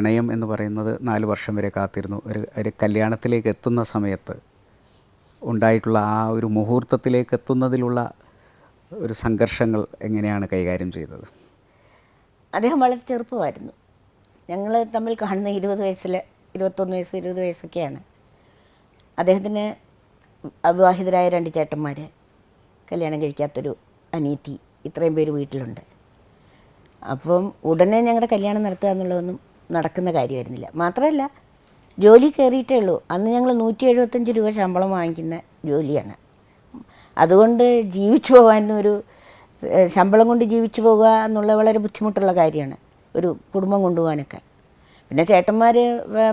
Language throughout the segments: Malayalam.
പ്രണയം എന്ന് പറയുന്നത് നാല് വർഷം വരെ കാത്തിരുന്നു. ഒരു ഒരു കല്യാണത്തിലേക്ക് എത്തുന്ന സമയത്ത് ഉണ്ടായിട്ടുള്ള ആ ഒരു മുഹൂർത്തത്തിലേക്ക് എത്തുന്നതിലുള്ള ഒരു സംഘർഷങ്ങൾ എങ്ങനെയാണ് കൈകാര്യം ചെയ്തത്? അദ്ദേഹം വളരെ ചെറുപ്പമായിരുന്നു. ഞങ്ങൾ തമ്മിൽ കാണുന്ന ഇരുപത് വയസ്സിൽ ഇരുപത്തൊന്ന് വയസ്സ് ഇരുപത് വയസ്സൊക്കെയാണ്. അദ്ദേഹത്തിന് അവിവാഹിതരായ രണ്ട് ചേട്ടന്മാർ കല്യാണം കഴിക്കാത്തൊരു അനീതി ഇത്രയും പേര് വീട്ടിലുണ്ട്. അപ്പം ഉടനെ ഞങ്ങളുടെ കല്യാണം നടത്തുക എന്നുള്ളതൊന്നും നടക്കുന്ന കാര്യമായിരുന്നില്ല. മാത്രമല്ല ജോലി കയറിയിട്ടേ ഉള്ളൂ. അന്ന് ഞങ്ങൾ നൂറ്റി എഴുപത്തഞ്ച് രൂപ ശമ്പളം വാങ്ങിക്കുന്ന ജോലിയാണ്. അതുകൊണ്ട് ജീവിച്ചു പോകാനൊരു ശമ്പളം കൊണ്ട് ജീവിച്ചു പോകുക എന്നുള്ള വളരെ ബുദ്ധിമുട്ടുള്ള കാര്യമാണ് ഒരു കുടുംബം കൊണ്ടുപോകാനൊക്കെ. പിന്നെ ചേട്ടന്മാർ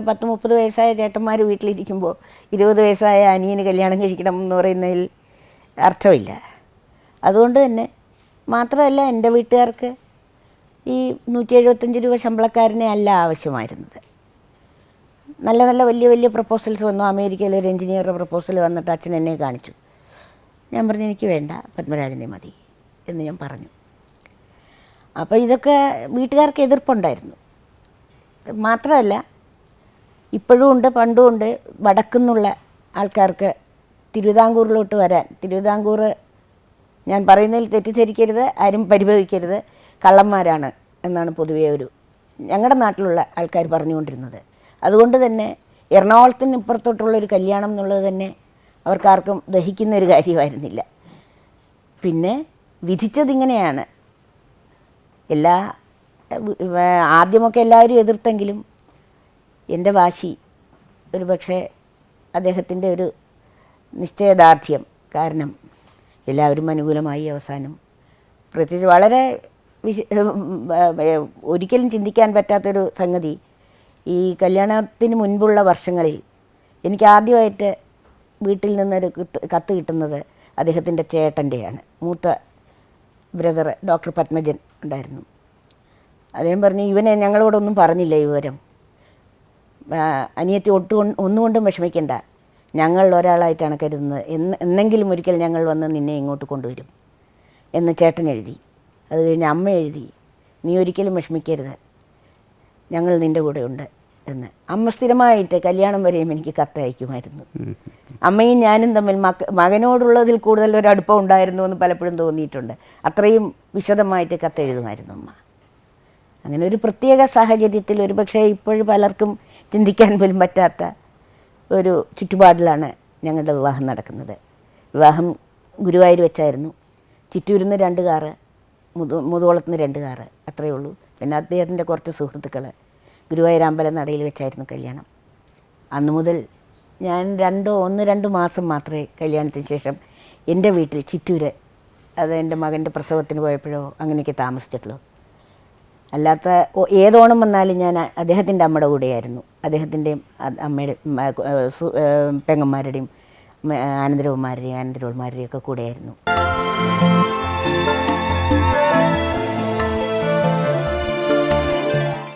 പത്ത് മുപ്പത് വയസ്സായ ചേട്ടന്മാർ വീട്ടിലിരിക്കുമ്പോൾ ഇരുപത് വയസ്സായ അനിയന് കല്യാണം കഴിക്കണം എന്ന് പറയുന്നതിൽ അർത്ഥമില്ല. അതുകൊണ്ട് തന്നെ മാത്രമല്ല എന്റെ വീട്ടുകാർക്ക് ഈ നൂറ്റി എഴുപത്തഞ്ച് രൂപ ശമ്പളക്കാരനെ അല്ല ആവശ്യമായിരുന്നത്. നല്ല നല്ല വലിയ വലിയ പ്രപ്പോസൽസ് വന്നു. അമേരിക്കയിൽ ഒരു എഞ്ചിനീയറുടെ പ്രപ്പോസൽ വന്നിട്ട് അച്ഛൻ എന്നെ കാണിച്ചു. ഞാൻ പറഞ്ഞു എനിക്ക് വേണ്ട പത്മരാജനെ മതി എന്ന് ഞാൻ പറഞ്ഞു. അപ്പോൾ ഇതൊക്കെ വീട്ടുകാർക്ക് എതിർപ്പുണ്ടായിരുന്നു. മാത്രമല്ല ഇപ്പോഴും ഉണ്ട് പണ്ടും ഉണ്ട് വടക്കുന്നുള്ള ആൾക്കാർക്ക് തിരുവിതാംകൂറിലോട്ട് വരാൻ തിരുവിതാംകൂർ ഞാൻ പറയുന്നതിൽ തെറ്റിദ്ധരിക്കരുത് ആരും പരിഭവിക്കരുത്. കള്ളന്മാരാണ് എന്നാണ് പൊതുവേ ഒരു ഞങ്ങളുടെ നാട്ടിലുള്ള ആൾക്കാർ പറഞ്ഞുകൊണ്ടിരുന്നത്. അതുകൊണ്ട് തന്നെ എറണാകുളത്തിന് ഇപ്പുറത്തോട്ടുള്ള ഒരു കല്യാണം എന്നുള്ളത് തന്നെ അവർക്കാർക്കും ദഹിക്കുന്ന ഒരു കാര്യമായിരുന്നില്ല. പിന്നെ വിധിച്ചതിങ്ങനെയാണ് എല്ലാ ആദ്യമൊക്കെ എല്ലാവരും എതിർത്തെങ്കിലും എന്റെ വാശി ഒരു പക്ഷേ അദ്ദേഹത്തിന്റെ ഒരു നിശ്ചയദാർഢ്യം കാരണം എല്ലാവരും അനുകൂലമായി അവസാനം പ്രത്യേകിച്ച് വളരെ വിശ ഒരിക്കലും ചിന്തിക്കാൻ പറ്റാത്തൊരു സംഗതി ഈ കല്യാണത്തിന് മുൻപുള്ള വർഷങ്ങളിൽ എനിക്ക് ആദ്യമായിട്ട് വീട്ടിൽ നിന്നൊരു കത്ത് കിട്ടുന്നത് അദ്ദേഹത്തിന്റെ ചേട്ടന്റെയാണ്. മൂത്ത ബ്രദർ ഡോക്ടർ പത്മജൻ ഉണ്ടായിരുന്നു. അദ്ദേഹം പറഞ്ഞു ഇവനെ ഞങ്ങളോടൊന്നും പറഞ്ഞില്ല ഈ വിവരം. അനിയത്തി ഒട്ടും ഒന്നുകൊണ്ടും വിഷമിക്കേണ്ട. ഞങ്ങൾ ഒരാളായിട്ടാണ് കരുതുന്നത്. എന്ന് എന്നെങ്കിലും ഒരിക്കൽ ഞങ്ങൾ വന്ന് നിന്നെ ഇങ്ങോട്ട് കൊണ്ടുവരും. എന്ന് ചേട്ടൻ എഴുതി. അത് കഴിഞ്ഞ് അമ്മ എഴുതി നീ ഒരിക്കലും വിഷമിക്കരുത്. ഞങ്ങൾ നിന്റെ കൂടെയുണ്ട് ഉണ്ട് എന്ന്. അമ്മ സ്ഥിരമായിട്ട് കല്യാണം വരെയും എനിക്ക് കത്തയക്കുമായിരുന്നു അമ്മയും ഞാനും തമ്മിൽ മക്ക മകനോടുള്ളതിൽ കൂടുതൽ ഒരു അടുപ്പം ഉണ്ടായിരുന്നു എന്ന് പലപ്പോഴും തോന്നിയിട്ടുണ്ട്. അത്രയും വിശദമായിട്ട് കത്തെഴുതുമായിരുന്നു അമ്മ. അങ്ങനെ ഒരു പ്രത്യേക സാഹചര്യത്തിൽ ഒരു പക്ഷേ ഇപ്പോഴും പലർക്കും ചിന്തിക്കാൻ പോലും പറ്റാത്ത ഒരു ചുറ്റുപാടിലാണ് ഞങ്ങളുടെ വിവാഹം നടക്കുന്നത്. വിവാഹം ഗുരുവായൂർ വെച്ചായിരുന്നു. ചുറ്റൂരിന്ന് രണ്ട് കാറ് മുതു മുതുകുളത്ത് രണ്ട് കാറ് അത്രയേ ഉള്ളൂ. പിന്നെ അദ്ദേഹത്തിന്റെ കുറച്ച് സുഹൃത്തുക്കൾ ഗുരുവായൂർ അമ്പലം നടയിൽ വെച്ചായിരുന്നു കല്യാണം. അന്ന് മുതൽ ഞാൻ രണ്ടോ ഒന്ന് രണ്ട് മാസം മാത്രമേ കല്യാണത്തിന് ശേഷം എന്റെ വീട്ടിൽ ചിറ്റൂര് അത് എന്റെ മകന്റെ പ്രസവത്തിന് പോയപ്പോഴോ അങ്ങനെയൊക്കെ താമസിച്ചിട്ടുള്ളൂ. അല്ലാത്ത ഏതോണം വന്നാലും ഞാൻ അദ്ദേഹത്തിന്റെ അമ്മയുടെ കൂടെയായിരുന്നു. അദ്ദേഹത്തിന്റെയും അമ്മയുടെ പെങ്ങന്മാരുടെയും ആനന്ദരവന്മാരുടെയും ആനന്ദരവന്മാരുടെയും ഒക്കെ കൂടെയായിരുന്നു.